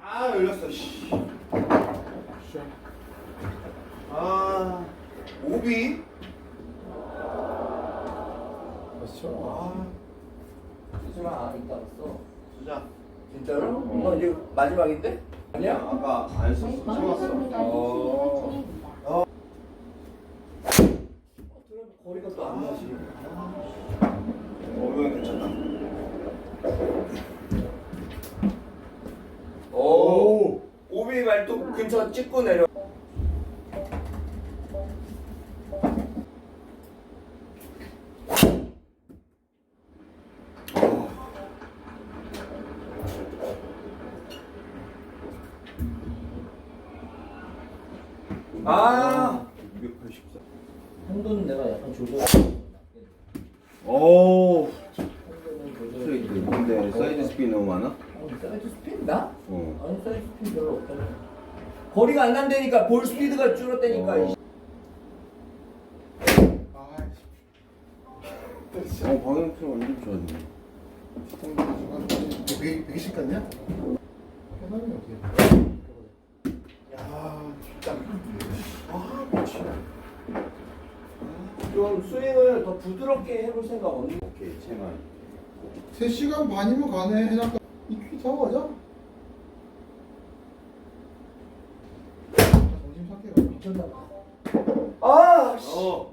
아 열렸어 씨. 샷. 아 오비? 아 쓰지 마. 이따 써. 진짜 진짜로? 너 이제 마지막인데? 아니야? 아까 안 썼어 찍었어 어. 어. 어, 그럼 거리가 또 안 나지. 어 이거 괜찮다 오. 오비 근처 찍고 내려. 아. 284 한도는 내가 약간 조절. 오 한도는 조절. 스트레이트 근데 사이드 스피드 너무 많아? 아니, 사이드 스피드 나? 어 아니 사이드 스피드 별로 없잖아. 거리가 안 난다니까 볼 스피드가 줄었다니까. 어. 어 방향 필요 완전 좋았네 중간 120 같냐? 편하면 어떻게? 야, 진짜. 아, 미치네. 좀 스윙을 더 부드럽게 해볼 생각 없니? 오케이 채만 3 시간 반이면 가네. 해놨다. 이퀴 타고 가자. 정신 봐. 아, 씨. 어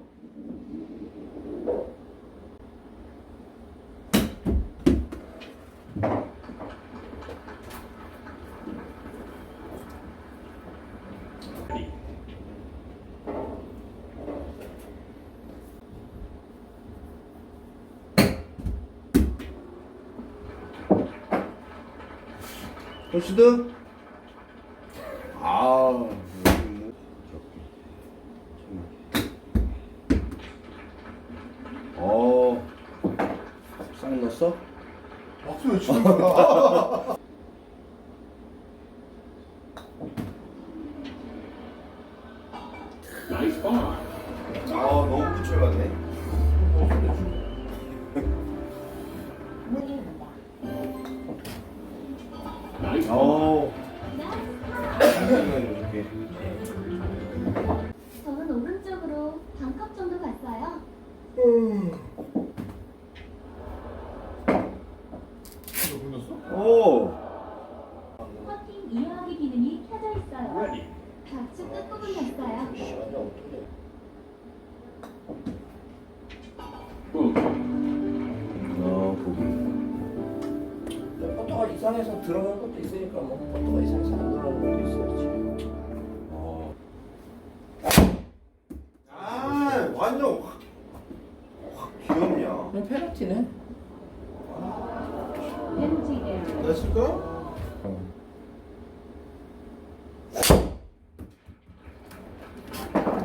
호시드 어, 이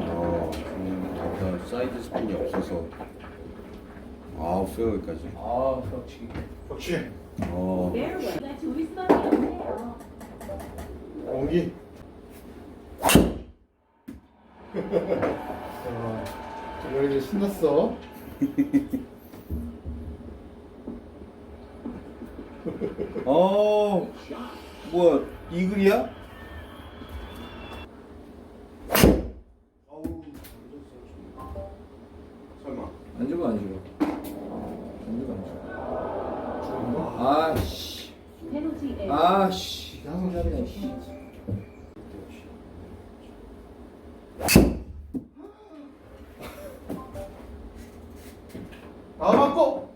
어, 음, 일단 사이드 스핀이 없어서. 아, 페어까지. 아, 그렇지. 그렇지. 어. 공기. 자, 정말 이제 신났어. 어, 뭐야, 이글이야? 아우, 설마. 안 죽어 안 죽어. 안 죽어 안 죽어. 아씨. 페널티예요. 소리네. 씨. 아, 맞고.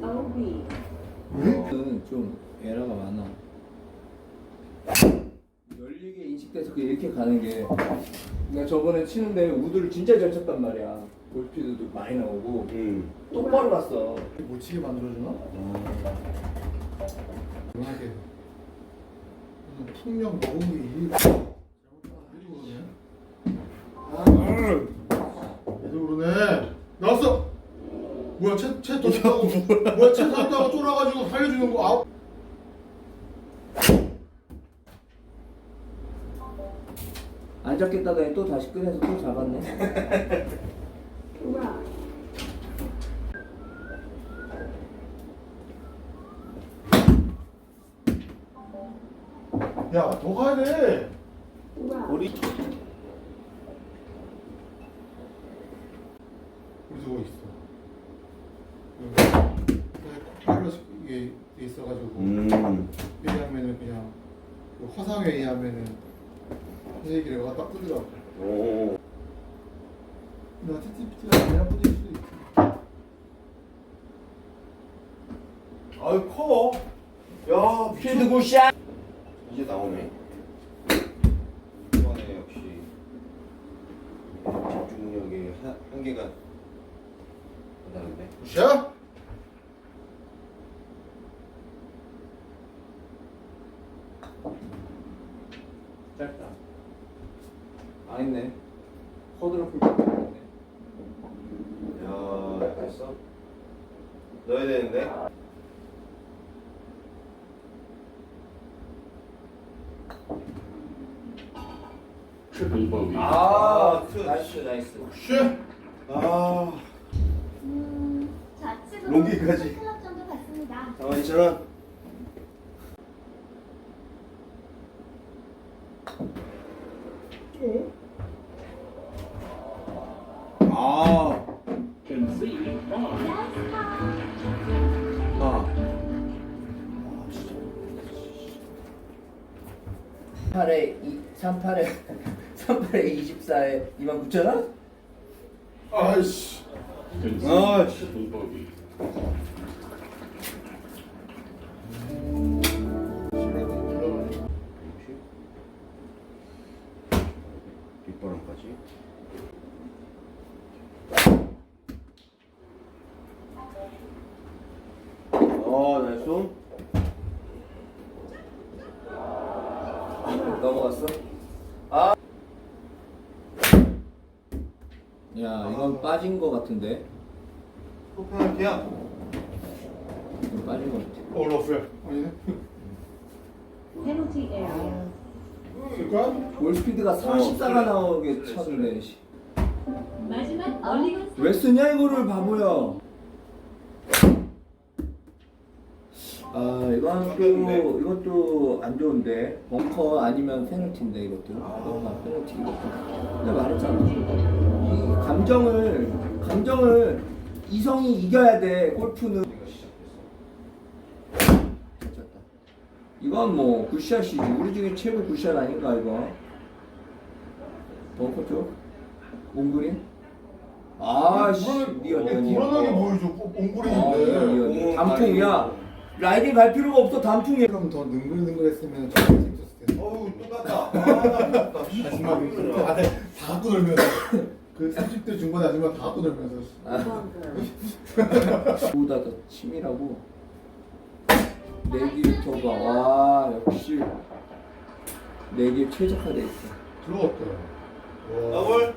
오비. 는좀 에러가 많아. 열리게 인식돼서 그 이렇게 가는 게. 내가 저번에 치는데 우드를 진짜 잘 쳤단 말이야. 볼 스피드도 많이 나오고 응. 똑바로 갔어. 못 치게 만들어주나? 편하게. 음, 풍력 녹음기 일 잘못해가지고 그러네. 계속 그러네. 나왔어. 뭐야, 채, 채 떴다고. 뭐야, 채 떴다고 쫄아가지고 살려주는 거. 아우. 안 잡겠다더니 또 다시 꺼내서 또 잡았네. 우와. 야, 더 가야 돼. Rough. 우리 우리 저거 있어. 여기 코파일럿 이게 돼 있어가지고 음. 회의하면은 그냥 그 화상 회의하면은 회의기가 딱 뜨더라고. 오. 나 TTPT가 아니라 뿌릴 수도 있지. 아유 커. 야 필드 굿샷. 이제 나오네. 이번에 역시 집중력의 한, 한계가 다른데. 굿샷! 짧다. 아 있네. 허드로 풀 있네. 야 됐어. 넣어야 되는데. Triple bogey. 아, 그- 나이스 나이스. 굿샷! 아. 음, 좌측으로 롱기까지. 클럽 정도 같습니다. 42,000원. 아. 아. 8에 2, 38에 38에 24에 29,000원? 아이씨. Concede Ah. 빠진 거 같은데. 포페널티야. 이건 빠진 거 같아. 어, 러프야. 아니네. Penalty area. 쓸까? 볼 스피드가 44가 나오게 쳤는데. 씨. 마지막 왜 쓰냐 이거를 바보야. 아 이건 또 이것도 안 좋은데 벙커 아니면 페널티인데 이것도 벙커 페널티 이것도 내가 말했잖아 이 감정을 감정을 이성이 이겨야 돼 골프는 괜찮다. 이건 뭐 굿샷이지 우리 중에 최고 굿샷 아닌가 이거 벙커 쪽 몽그린 아씨 불안하게 보여줘. 꼭 아, 니어 단풍이야 라이딩 갈 필요가 없어 단풍이야 그럼 더 능글능글했으면 좀 재밌었을 텐데. 어우, 똑같다. 아, 똑같다. 아줌마 그 다들 다 갖고 놀면서 그 30대 중반 아줌마 다 갖고 놀면서 bunker. 보다 더 치밀하고 내기부터가 와 역시 내기에 최적화돼 있어 들어갔다. 와. 더블.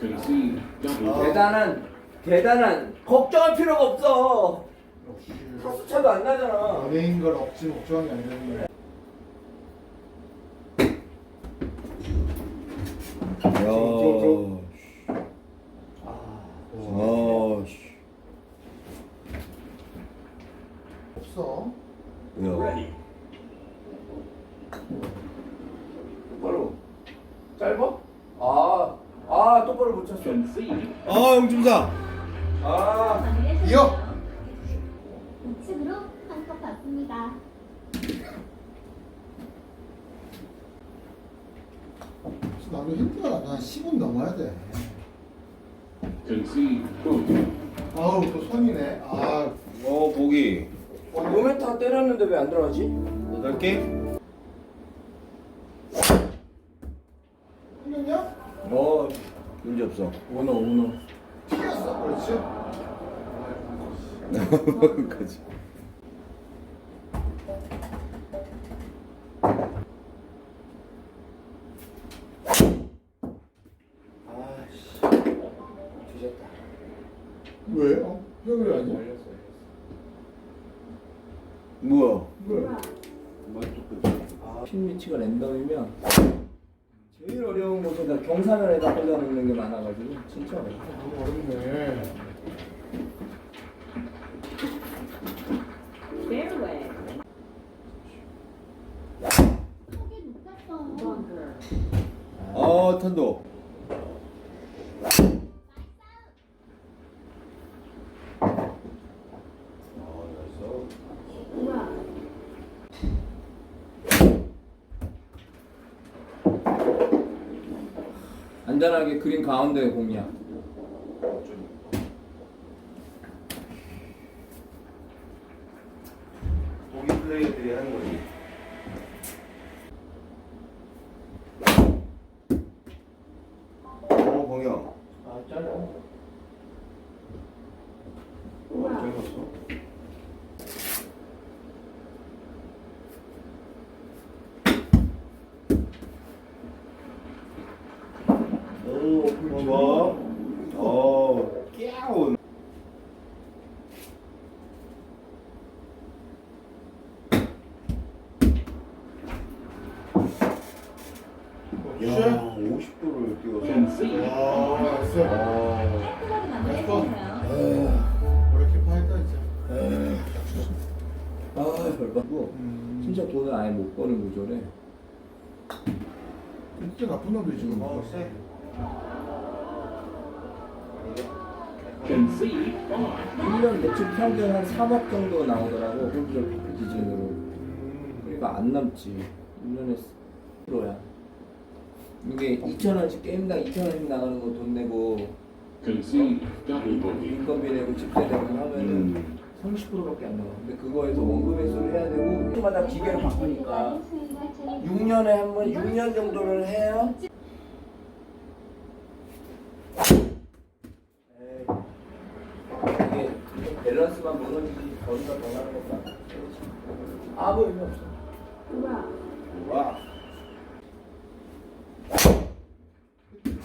Double. 아. 대단한 대단한 걱정할 필요가 없어 역시 타수 차도 안 나잖아 연예인 걸 억지 걱정한 게 아니라 야. 아, 씨. 없어. 야. 똑바로 짧아? 아 아 똑바로 못 쳤어 Concede. 아, 영준사. 아 이어. 우측으로 한컵 받습니다. 나도 나 10은 넘어야 돼. Concede. 아우 또 손이네. 아 어, 보기. 모멘트 다 때렸는데 왜 안 들어가지? 여덟 개. 흘렸냐? 어 문제 없어. 오너 오너 튀겼어. 그렇지. 그지. 왜? 어? 왜 그래 아니야? 알렸어. 뭐야? 왜? 아, 핀위치가 랜덤이면 제일 어려운 곳에다 경사면에다 꽂아놓는 게 많아가지고 진짜 어려워. 아, 너무 어렵네. 어, 탄도. 안전하게 그린 가운데 공이야. 보기 플레이어들이 하는 거지. 아 별받고 진짜 돈을 아예 못 버는 구조래. 진짜 나쁜 놈들이 지금. 어, 세. Concede five. 1년 매출 평균 한 3억 정도 나오더라고 홈플 기준으로. 그러니까 안 남지. 1년에 10%야. 이게 2,000원씩 게임당 2,000원씩 나가는 거 돈 내고. 인건비 내고 집세 내고 하면은 음. 30%밖에 안 나와. 근데 그거에서 원금 회수를 해야 되고 해마다 기계를 바꾸니까 6년에 한 번 6년 정도를 해야 에이, 이게 밸런스만 무너지지 거리가 더 나는 아니야. 아무 의미 없어. 와.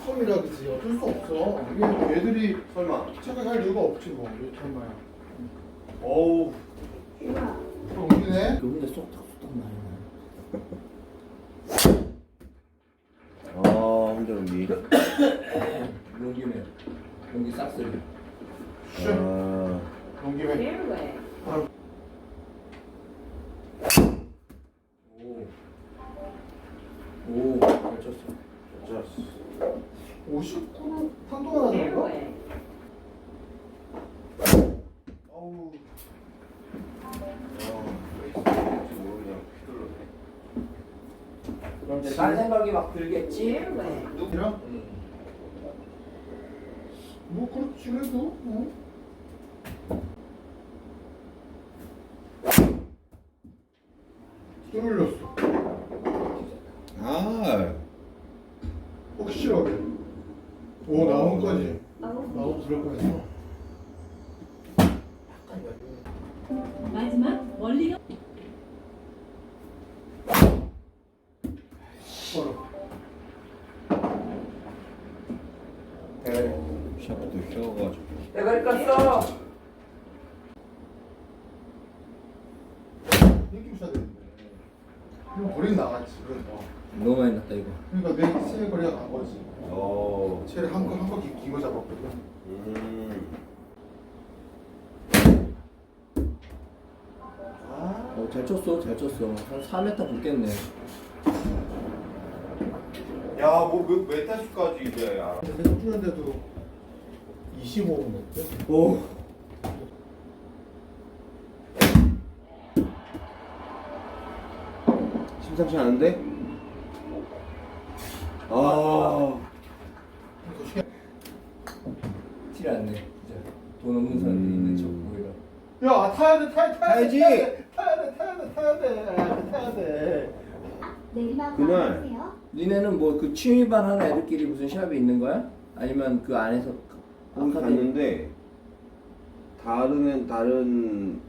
처음이라 그지 어쩔 수 없어. 이게 얘들이 설마. 착각할 이유가 없지 뭐. 얼마야. 어우. 또 옮기네. 그 혼자 쏙쏙쏙 많이 나. 아, 혼자 연기. 용기네. 용기 싹쓸이. 아, 옮기네. Fairway. 오. 오, 잘 쳤어. 진짜. 59 판도가 나는 거? 생각이 막 들겠지? Fairway. 누구랑? 응. 뭐 그렇지 그래도. 어? 또 올렸어. 아, 확실하게. 오 나무까지. 나무 뻔했어. 마지막 멀리가 서로. 대가리. 샤프도 휘어가지고. 대가리 깠어. 이렇게 쳐야 되는데. 이거 거리 나갔지. 그래서. 너무 많이 났다 이거. 그러니까 내세 거리가 간 거지. 어. 채를 한거한 바퀴 긴거 잡았거든. 음. 어, 잘 쳤어, 잘 쳤어. 한 4m 붙겠네. 야, 뭐몇 메타수까지 이제. 야. 계속 주는데도 25분 됐대. 오. 심상치 않은데? 아. 이거 시계. 티를 안 내. 진짜. 돈 없는 사람들이 있는 척 보이라. 야 타야 돼 타야 타야 타야지. 돼 타야 돼 타야 돼 타야 돼 타야 돼. 내리막 그날. 니네는 뭐 그 취미반 하는 애들끼리 무슨 시합이 있는 거야? 아니면 그 안에서 거기 아카데미? 갔는데 다른 다른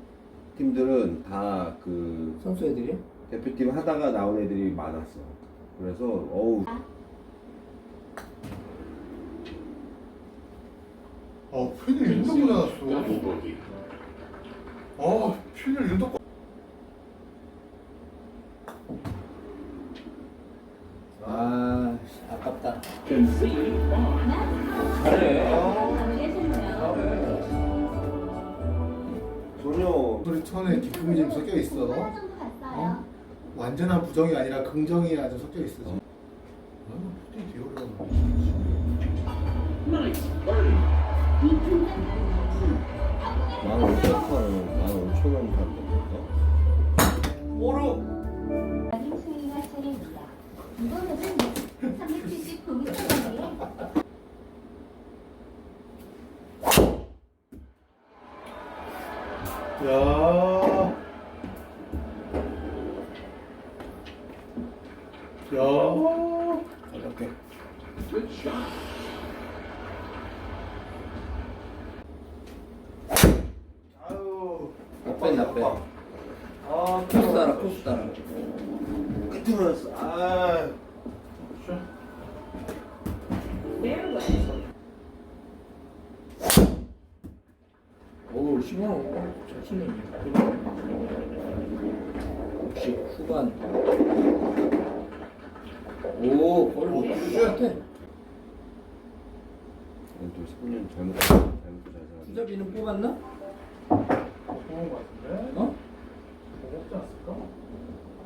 팀들은 다 그 선수 애들이? 대표팀 하다가 나온 애들이 많았어. 그래서 어우 어 필을 인도 Concede 꽂아놨어. double bogey. 어 필을 인도 꽂. 기쁨이 좀 섞여 있어. 어? 완전한 부정이 아니라 긍정이 아주 섞여 있어. 어? 어 푸딩 개월이라고. 오 거의 못 치는 것 같아 또 3년 잘못 잘못 잘 수잡이는 뽑았나? 좋은 거 같은데. 어? 먹지 않았을까?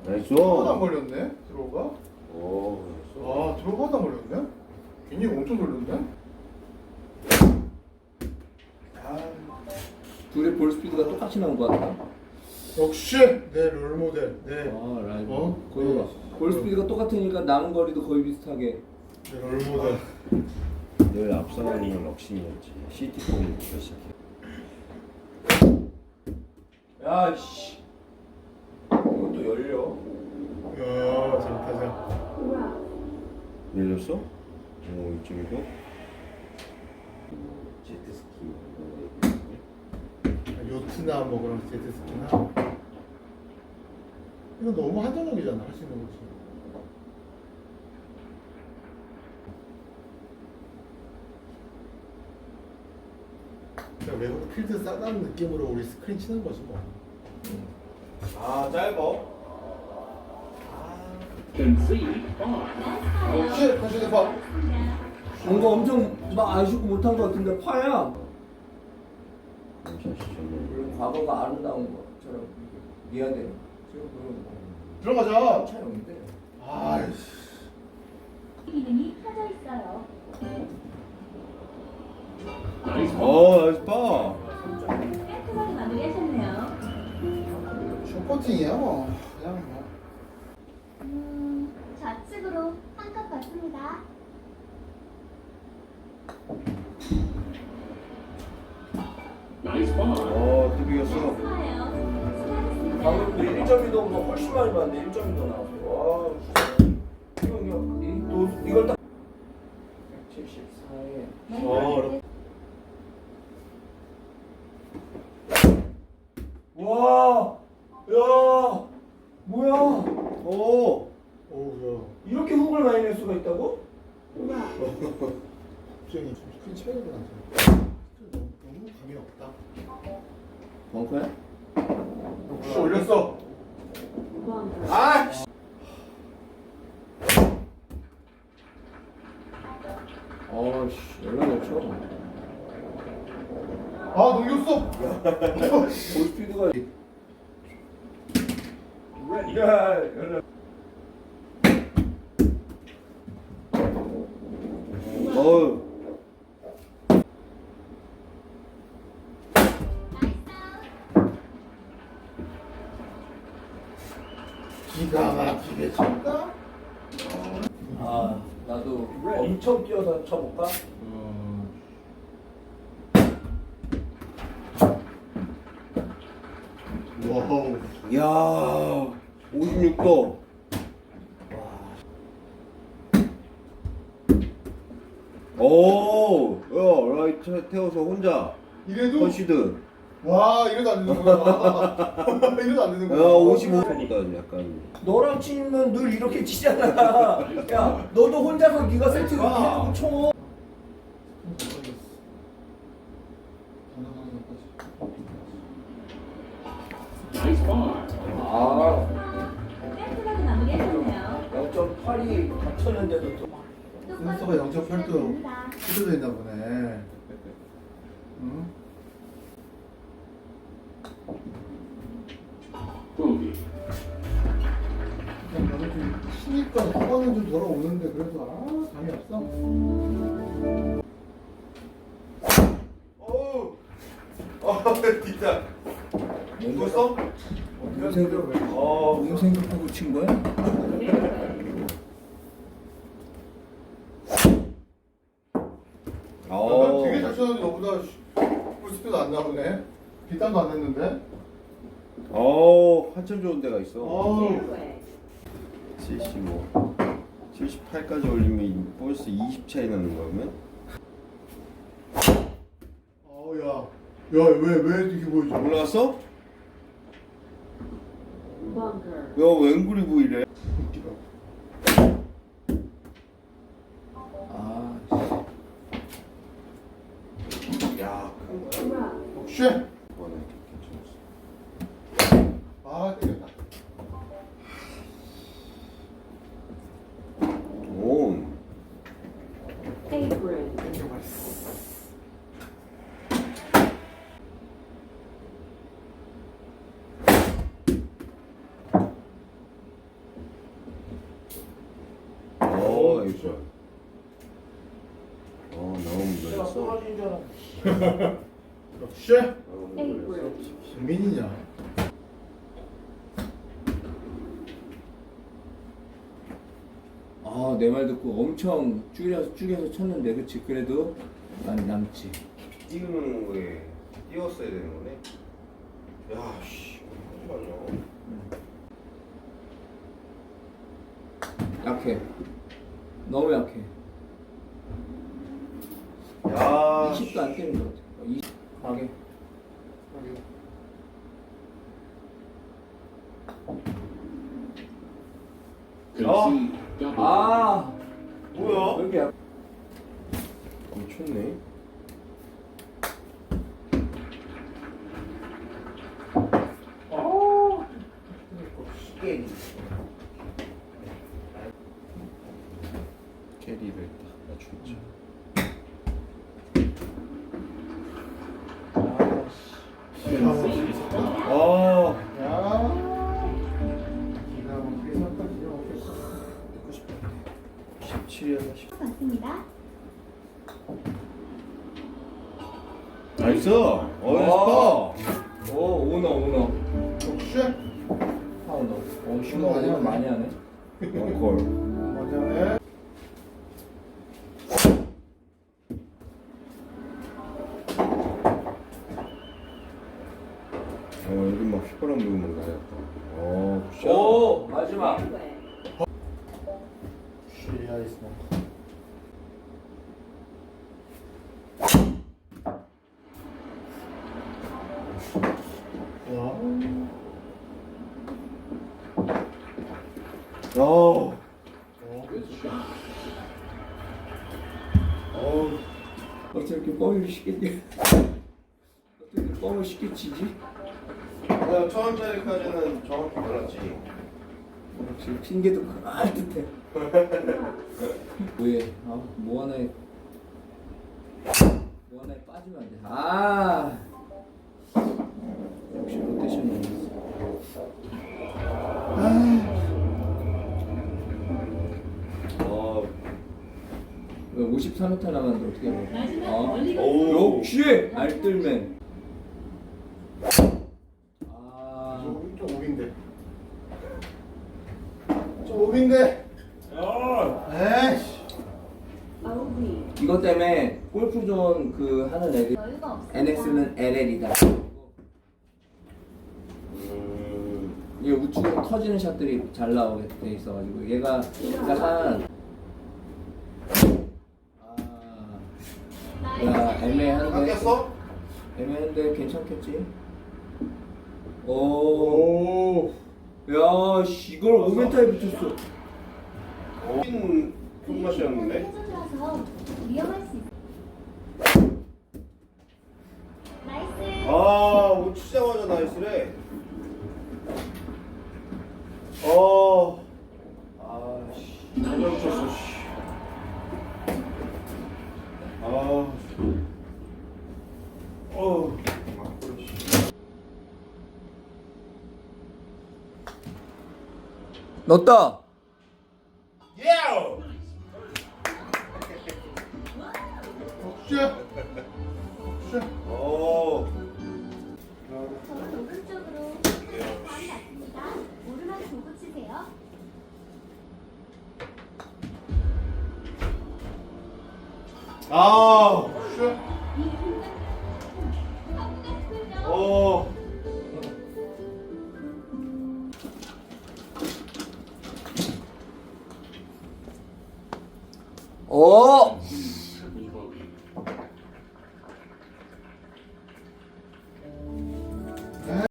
나이스. 걸렸네. 들어가. 오. 아, 들어가다 걸렸네. 괜히 엄청 걸렸네. 아, 둘의 볼 스피드가 똑같이 나온 것 같다 역시 내 롤모델. 네. 아 라이브 어? 거의 어. 볼 스피드가 똑같으니까 남은 거리도 거의 비슷하게 내 롤모델. 늘 앞서가는 건 럭신이었지. 시티 폼부터 시작해. 야씨 이것도 열려 야, 잘 타자. 열렸어? 오 이쪽에도. 제트스키. 요트나 뭐 그런 제트스키나. 이거 너무 한정적이잖아. 할 수 있는 거지. 그냥 외국 필드 싸다는 느낌으로 우리 스크린 치는 거지 뭐. 아 짧어. Five. 역시 다시 봐. 뭔가 엄청 막 아쉽고 못한 것 같은데 파야. 물론 과거가 아름다운 것처럼 미안해 지금 그런 들어가자. 차용인데 아이씨. 기능이 켜져 있어요. 어 나이스 파. 깔끔하게 마무리하셨네요. 그냥 뭐. 역시 올렸어. 아! 어씨, 연락 못 쳐. 아 넘겼어. 볼 스피드가. 야, 연락. 쳐볼까? 와우. 야. 56도. 오, 야, 라이트 태워서 혼자 이래도 컨시드. 와 이래도 안 되는 거야. 이래도 안 되는 야, 거야. 55보다 약간. 너랑 치면 늘 이렇게 치잖아. 야, 너도 혼자서 네가 세트 이렇게 해놓고 쳐. 돌아오는데 그래도 아 감이 없어. 어우, 아 진짜. 죽었어? 생각, 어, 무슨 생각하고 친 거야? 어. 나 되게 잘 쳤는데 너보다 스피드 안 나오네. 뒷단도 안 했는데? 어 한참 좋은 데가 있어. 어우 75. 78까지 올리면 벌써 20 차이 나는 거면? 어우 야. 야 왜 왜 이렇게 보이지? 올라갔어? 야 웬구리 보이래? 웃기다. 아, 야, 큰 거야. 역시. 이번에 괜찮았어. 아 되겠다. 오. 어, 이거 좋아. 어, 너무 놀랐어. 역시. 민이냐? 아, 내 말 듣고 엄청 줄여서 줄여서 쳤는데, 그치? 그래도 난 남지. 띄우는 거에 띄웠어야 되는 거네. 야, 씨, 잠깐만요. 약해. 너무 약해. 야, 20도 안 되는 것 같아. 20, 가게. Double. 아, 뭐야? 왜 이렇게 약 미쳤네. 17이었나 10. 맞습니다. 나이스. 어, 오, 오너, 오너. 역시. 파우너. 오, 슈너 오늘 많이 하네. 스파. 원콜. 맞아네. 어, 여기 막 휘파람 불면 나였다. 어, 굿샷. 오, 마지막. 쉬야 있어. 와. 어. 어. 어. 어떻게 이렇게 쉽게 뛰 어떻게 뻥을 쉽게 치지? 내가 처음 자리까지는 정확히 몰랐지. 역시 핑계도 그럴듯해. 뭐해? 아, 뭐 하나에 뭐 하나에 빠지면 안 돼. 아, 역시 로테이션 너무 어. 왜 53m 남았는데 어떻게 해? 어? 오. 역시 알뜰맨. 아, 좀, 좀 오빈데. 좀 오빈데. 에이씨. 아우리 이것 때문에 골프존 그 하는 애들 여유가. NX는 LL이다. 음. 이게 우측으로 터지는 샷들이 잘 나오게 돼 있어가지고 얘가 약간 아, 야 애매한데 깎였어? 애매한데 괜찮겠지? 오, 오. 야, 씨, 이걸 오멘타에 붙였어. 흰 손맛이었는데? 해저드라서 위험할 수 있어. 나이스. 아, 뭐 치자마자 나이스래. 어. 아, 씨. 그냥 쳤어, 씨. 아. 어. 넣었다. 역시. 역시. 어. 저 오른쪽으로.